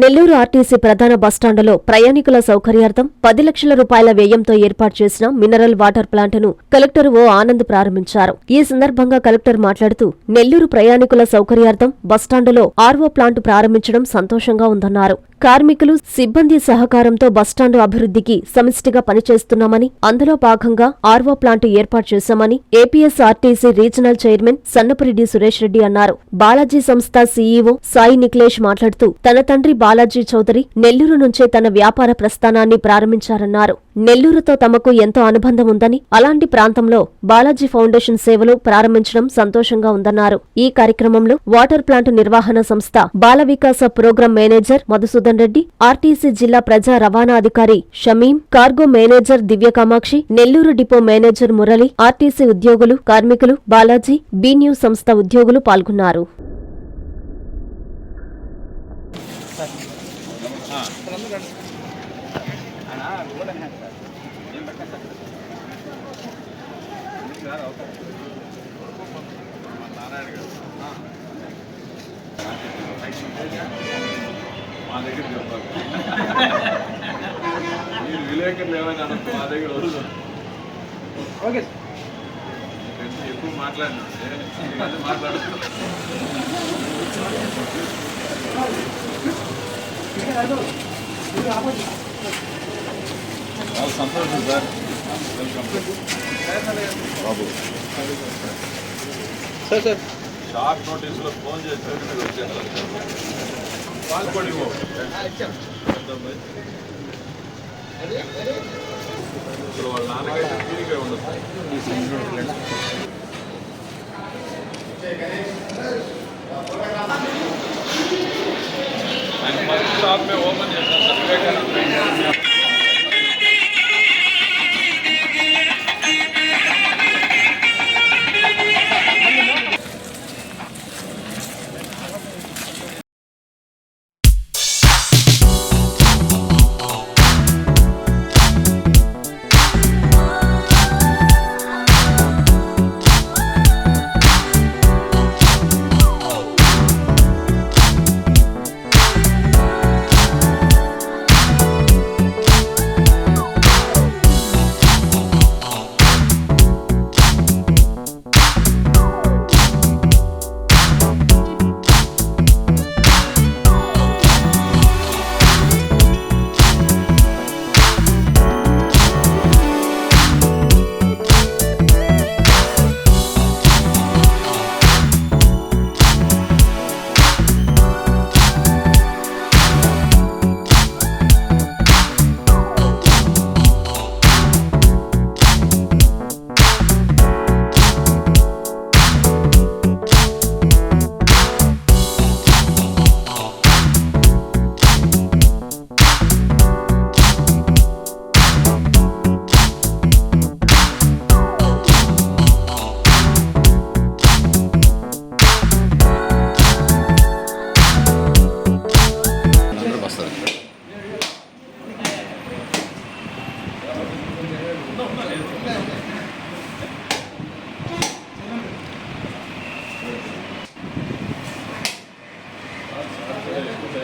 Nellore RTC ప్రధాన బస్టాండులో ప్రయాణికుల సౌకర్యార్థం పది లక్షల రూపాయల వ్యయంతో ఏర్పాటు చేసిన మినరల్ వాటర్ ప్లాంటును కలెక్టర్ ఓ ఆనంద్ ప్రారంభించారు. ఈ సందర్భంగా కలెక్టర్ మాట్లాడుతూ నెల్లూరు ప్రయాణికుల సౌకర్యార్థం బస్టాండులో ఆర్వో ప్లాంటు ప్రారంభించడం సంతోషంగా ఉందన్నారు. కార్మికులు సిబ్బంది సహకారంతో బస్టాండు అభివృద్ధికి సమిష్టిగా పనిచేస్తున్నామని అందులో భాగంగా ఆర్వో ప్లాంటు ఏర్పాటు చేశామని APSRTC regional chairman Sannapureddy Suresh Reddy అన్నారు. బాలాజీ సంస్థ సీఈఓ సాయి నిఖిలేష్ మాట్లాడుతూ తన తండ్రి బాలాజీ చౌదరి నెల్లూరు నుంచే తన వ్యాపార ప్రస్థానాన్ని ప్రారంభించారన్నారు. నెల్లూరుతో తమకు ఎంతో అనుబంధం ఉందని అలాంటి ప్రాంతంలో బాలాజీ ఫౌండేషన్ సేవలు ప్రారంభించడం సంతోషంగా ఉందన్నారు. ఈ కార్యక్రమంలో వాటర్ ప్లాంట్ నిర్వహణ సంస్థ Bala Vikasa program manager Madhusudan Reddy RTC జిల్లా ప్రజా రవాణా అధికారి Shamim cargo manager Divya Kamakshi Nellore depot manager Murali RTC ఉద్యోగులు కార్మికులు బాలాజీ బీ న్యూస్ సంస్థ ఉద్యోగులు పాల్గొన్నారు మా దగ్గర చెప్పాలి మీరు విలేకరులు ఏమైనా అనొచ్చు మా దగ్గర వద్దు ఓకే ఫ్రెండ్స్ ఎక్కువ మాట్లాడినా మాట్లాడుతున్నా చాలా సంతోషం sir welcome Babu sir sir short నోటీస్లో phone చేస్తే మీరు వచ్చారు వాళ్ళు కూడా ఇవ్వు. ఇప్పుడు వాళ్ళ నాన్నకైతే తీరిక ఉండదు ఆయన ఫస్ట్ షాప్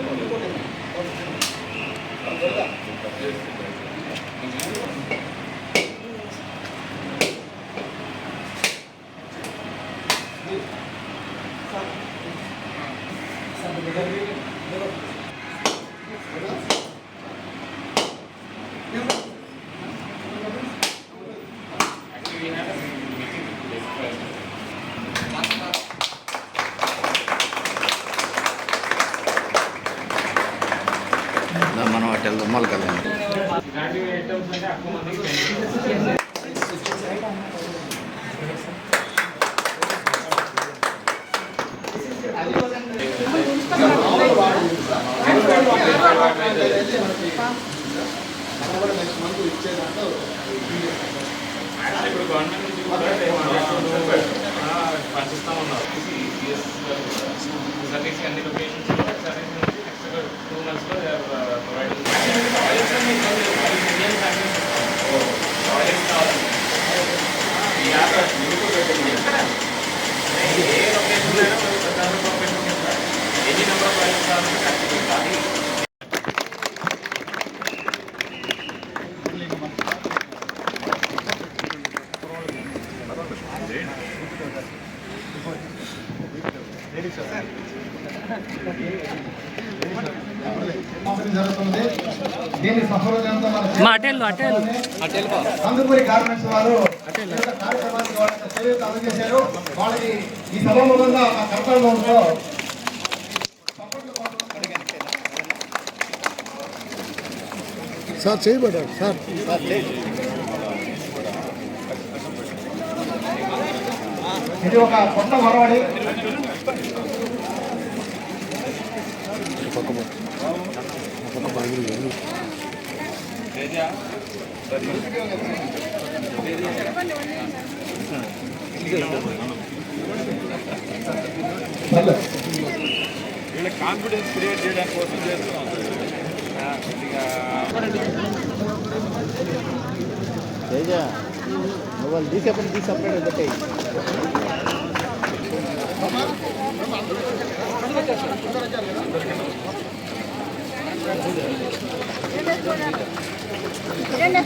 మేము ఓపెన్ చేస్తాం సార్ వివేకానంద మనం అటు వెళ్దాం మళ్ళీ కదండి ఇలాంటివి ఐటమ్స్ అంటే ఎక్కువ మందికి పెంచుతారు. ఇప్పుడు గవర్నమెంట్ నుంచి కూడా పంచిస్తా ఉన్నారు సర్వీస్ అన్ని లొకేషన్స్ సర్వీస్ నెక్స్ట్ టూ మంత్స్లో ప్రొవైడింగ్ ఏ లొకేషన్ ఎన్ని నెంబర్ ఆఫ్ కావాలి జరుగుతుంది. దీన్ని సఫలంగా మన కందుకూరి గార్మెంట్స్ వారు ఈ యొక్క కార్యక్రమానికి వాళ్ళ యొక్క చేయూత అందజేశారు. వాళ్ళకి ఈ సభాముఖంగా మా కర్తవ్యంలో సార్ చేయబడ్డాడు సార్. ఇది ఒక కొత్త మరవడి. వీళ్ళ కాన్ఫిడెన్స్ క్రియేట్ చేయడానికి కోసం చేస్తున్నాం తేజ నువ్వు వాళ్ళు తీసేపటి రెండు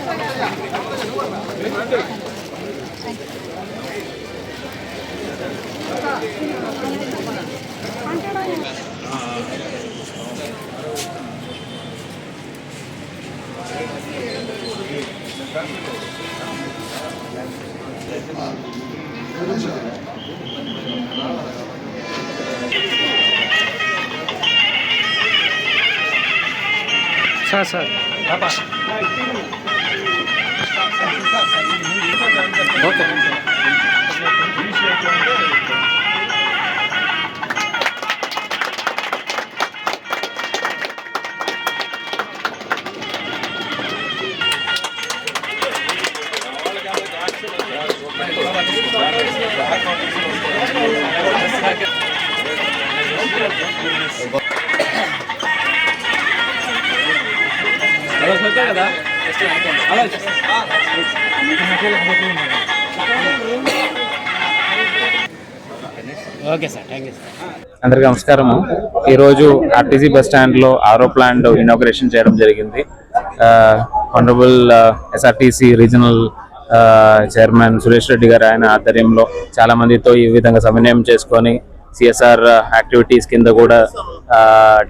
sir separate Thank you. Sir okay okay sir thank you sir. అందరికీ నమస్కారము. ఈరోజు ఆర్టీసీ బస్ స్టాండ్లో ఆరో ప్లాంట్ ఇనాగ్రేషన్ చేయడం జరిగింది. Honourable SRTC regional chairman Suresh Reddy garu ఆయన ఆధ్వర్యంలో చాలా మందితో ఈ విధంగా సమన్వయం చేసుకొని సిఎస్ఆర్ యాక్టివిటీస్ కింద కూడా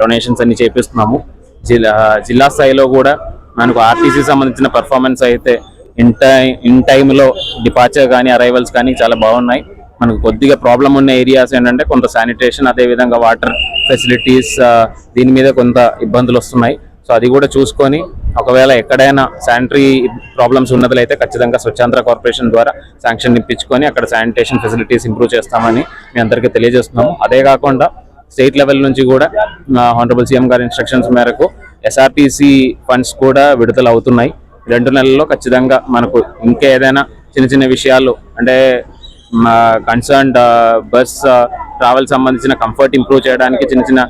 డొనేషన్స్ అన్ని చేపిస్తున్నాము. జిల్లా జిల్లా స్థాయిలో కూడా మనకు ఆర్టీసీ సంబంధించిన పర్ఫార్మెన్స్ అయితే ఇన్ టైం ఇన్ టైంలో డిపార్చర్ కానీ అరైవల్స్ కానీ చాలా బాగున్నాయి. మనకు కొద్దిగా ప్రాబ్లం ఉన్న ఏరియాస్ ఏంటంటే కొంత శానిటేషన్ అదే విధంగా వాటర్ ఫెసిలిటీస్ దీని మీద కొంత ఇబ్బందులు వస్తున్నాయి. సో అది కూడా చూసుకొని ఒకవేళ ఎక్కడైనా శానిటరీ ప్రాబ్లమ్స్ ఉన్నట్లయితే ఖచ్చితంగా స్వచ్ఛాంధ్ర కార్పొరేషన్ ద్వారా శాంక్షన్ ఇప్పించుకొని అక్కడ శానిటేషన్ ఫెసిలిటీస్ ఇంప్రూవ్ చేస్తామని మీ అందరికీ తెలియజేస్తున్నాము. అదే కాకుండా స్టేట్ లెవెల్ నుంచి కూడా హానరబుల్ సీఎం గారి ఇన్స్ట్రక్షన్స్ మేరకు ఎస్ఆర్టీసీ ఫండ్స్ కూడా విడుదల అవుతున్నాయి రెండు నెలల్లో ఖచ్చితంగా మనకు ఇంకా ఏదైనా చిన్న చిన్న విషయాలు అంటే కన్సర్న్డ్ బస్ ట్రావెల్ సంబంధించిన కంఫర్ట్ ఇంప్రూవ్ చేయడానికి చిన్న చిన్న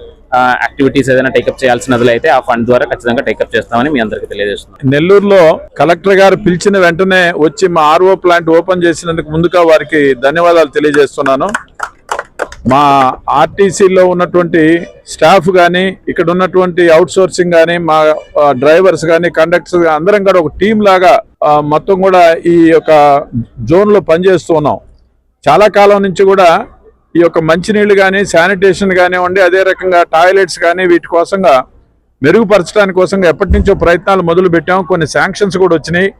యాక్టివిటీస్ ఏదైనా టేకప్ చేయాల్సినది అయితే ఆ ఫండ్ ద్వారా ఖచ్చితంగా టేకప్ చేస్తామని మీ అందరికీ తెలియజేస్తున్నాం నెల్లూరులో కలెక్టర్ గారు పిలిచిన వెంటనే వచ్చి మా ఆర్ఓ ప్లాంట్ ఓపెన్ చేసినందుకు ముందుగా వారికి ధన్యవాదాలు తెలియజేస్తున్నాను. మా ఆర్టీసీలో ఉన్నటువంటి స్టాఫ్ కానీ ఇక్కడ ఉన్నటువంటి అవుట్ సోర్సింగ్ కానీ మా డ్రైవర్స్ కానీ కండక్టర్స్ అందరం కూడా ఒక టీం లాగా మొత్తం కూడా ఈ యొక్క జోన్లో పనిచేస్తూ ఉన్నాం. చాలా కాలం నుంచి కూడా ఈ యొక్క మంచినీళ్ళు కానీ శానిటేషన్ కానివ్వండి అదే రకంగా టాయిలెట్స్ కానీ వీటి కోసంగా మెరుగుపరచడానికి కోసంగా ఎప్పటి నుంచో ప్రయత్నాలు మొదలు పెట్టాం. కొన్ని శాంక్షన్స్ కూడా వచ్చినాయి.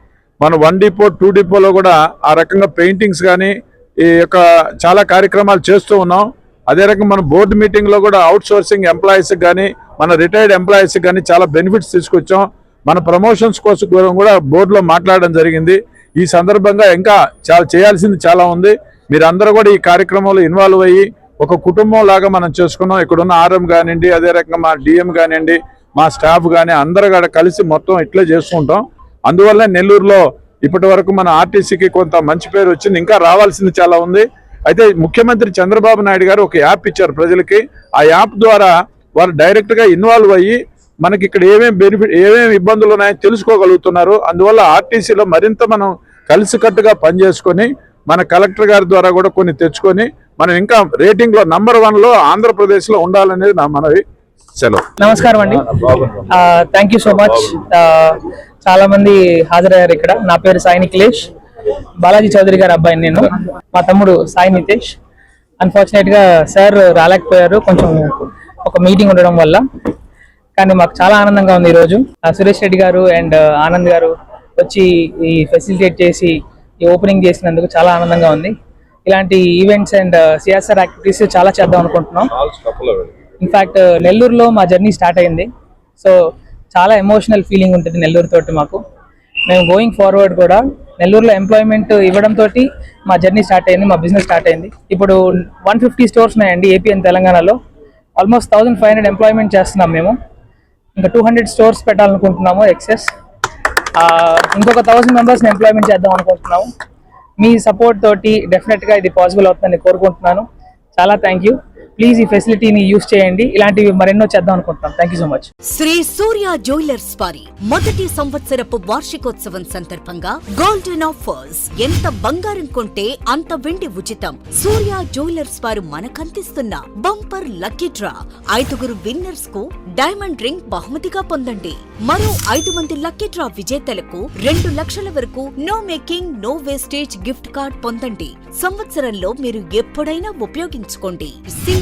మన వన్ డిపో టూ డిపోలో కూడా ఆ రకంగా పెయింటింగ్స్ కానీ ఈ యొక్క చాలా కార్యక్రమాలు చేస్తూ ఉన్నాం. అదే రకం మన బోర్డు మీటింగ్లో కూడా అవుట్ సోర్సింగ్ ఎంప్లాయీస్కి కానీ మన రిటైర్డ్ ఎంప్లాయీస్కి కానీ చాలా బెనిఫిట్స్ తీసుకొచ్చాం. మన ప్రమోషన్స్ కోసం కూడా బోర్డులో మాట్లాడడం జరిగింది. ఈ సందర్భంగా ఇంకా చాలా చేయాల్సింది చాలా ఉంది. మీరందరూ కూడా ఈ కార్యక్రమంలో ఇన్వాల్వ్ అయ్యి ఒక కుటుంబం లాగా మనం చేసుకున్నాం. ఇక్కడున్న ఆర్ఎం కానివ్వండి అదే రకంగా మా డిఎం కానివ్వండి మా స్టాఫ్ కానీ అందరూ కూడా కలిసి మొత్తం ఇట్లే చేసుకుంటాం. అందువల్ల నెల్లూరులో ఇప్పటి వరకు మన ఆర్టీసీకి కొంత మంచి పేరు వచ్చింది ఇంకా రావాల్సింది చాలా ఉంది. అయితే ముఖ్యమంత్రి చంద్రబాబు నాయుడు గారు ఒక యాప్ ఇచ్చారు ప్రజలకి. ఆ యాప్ ద్వారా వారు డైరెక్ట్గా ఇన్వాల్వ్ అయ్యి మనకి ఇక్కడ ఏమేమి బెనిఫిట్ ఏమేమి ఇబ్బందులు ఉన్నాయో తెలుసుకోగలుగుతున్నారు. అందువల్ల ఆర్టీసీలో మరింత మనం కలిసికట్టుగా పనిచేసుకొని మన కలెక్టర్ గారి ద్వారా కూడా కొన్ని తెచ్చుకొని మనం ఇంకా రేటింగ్లో నంబర్ వన్లో ఆంధ్రప్రదేశ్లో ఉండాలనేది నా మనవి. సెలవు. నమస్కారం అండి. థ్యాంక్ యూ సో మచ్ చాలా మంది హాజరయ్యారు ఇక్కడ. నా పేరు సాయి నిఖిలేష్. బాలాజీ చౌదరి గారి అబ్బాయి నేను. మా తమ్ముడు సాయి నితేష్. అన్ఫార్చునేట్గా సార్ రాలేకపోయారు. కొంచెం ఒక మీటింగ్ ఉండడం వల్ల. కానీ మాకు చాలా ఆనందంగా ఉంది ఈరోజు. సురేష్ రెడ్డి గారు అండ్ ఆనంద్ గారు వచ్చి ఈ ఫెసిలిటేట్ చేసి ఈ ఓపెనింగ్ చేసినందుకు చాలా ఆనందంగా ఉంది. ఇలాంటి ఈవెంట్స్ అండ్ సిఎస్ఆర్ యాక్టివిటీస్ చాలా చేద్దాం అనుకుంటున్నాం. ఇన్ఫాక్ట్ నెల్లూరులో మా జర్నీ స్టార్ట్ అయింది. సో చాలా ఎమోషనల్ ఫీలింగ్ ఉంటుంది నెల్లూరు తోటి మాకు. మేము గోయింగ్ ఫార్వర్డ్ కూడా నెల్లూరులో ఎంప్లాయ్మెంట్ ఇవ్వడంతో మా జర్నీ స్టార్ట్ అయింది మా బిజినెస్ స్టార్ట్ అయింది. ఇప్పుడు వన్ ఫిఫ్టీ స్టోర్స్ ఉన్నాయండి ఏపీ అండ్ తెలంగాణలో. Almost thousand five hundred employment చేస్తున్నాం మేము. ఇంకా టూ హండ్రెడ్ స్టోర్స్ పెట్టాలనుకుంటున్నాము ఎక్సెస్ ఇంకొక థౌసండ్ మెంబర్స్ని ఎంప్లాయ్మెంట్ చేద్దాం అనుకుంటున్నాము. మీ సపోర్ట్ తోటి డెఫినెట్గా ఇది పాసిబుల్ అవుతుందని కోరుకుంటున్నాను. చాలా థ్యాంక్ యూ ప్లీజ్ ఈ ఫెసిలిటీని యూస్ చేయండి. ఇలాంటివి మరెన్నో చేద్దాం అనుకుంటున్నాం. Thank so much Shri Surya jewellers వారి మొదటి సంవత్సరపు వార్షికోత్సవం సందర్భంగా గోల్డెన్ ఆఫర్స్ ఎంత బంగారం కొంటే అంత వెండి ఉచితం. సూర్య జ్యువెలర్స్ వారు మనకందిస్తున్న బంపర్ లక్కీ డ్రా. ఐదుగురు విన్నర్స్కు డైమండ్ రింగ్ బహుమతిగా పొందండి. మరో ఐదు మంది లక్కీ డ్రా విజేతలకు రెండు లక్షల వరకు no making no wastage gift card పొందండి. సంవత్సరంలో మీరు ఎప్పుడైనా ఉపయోగించుకోండి.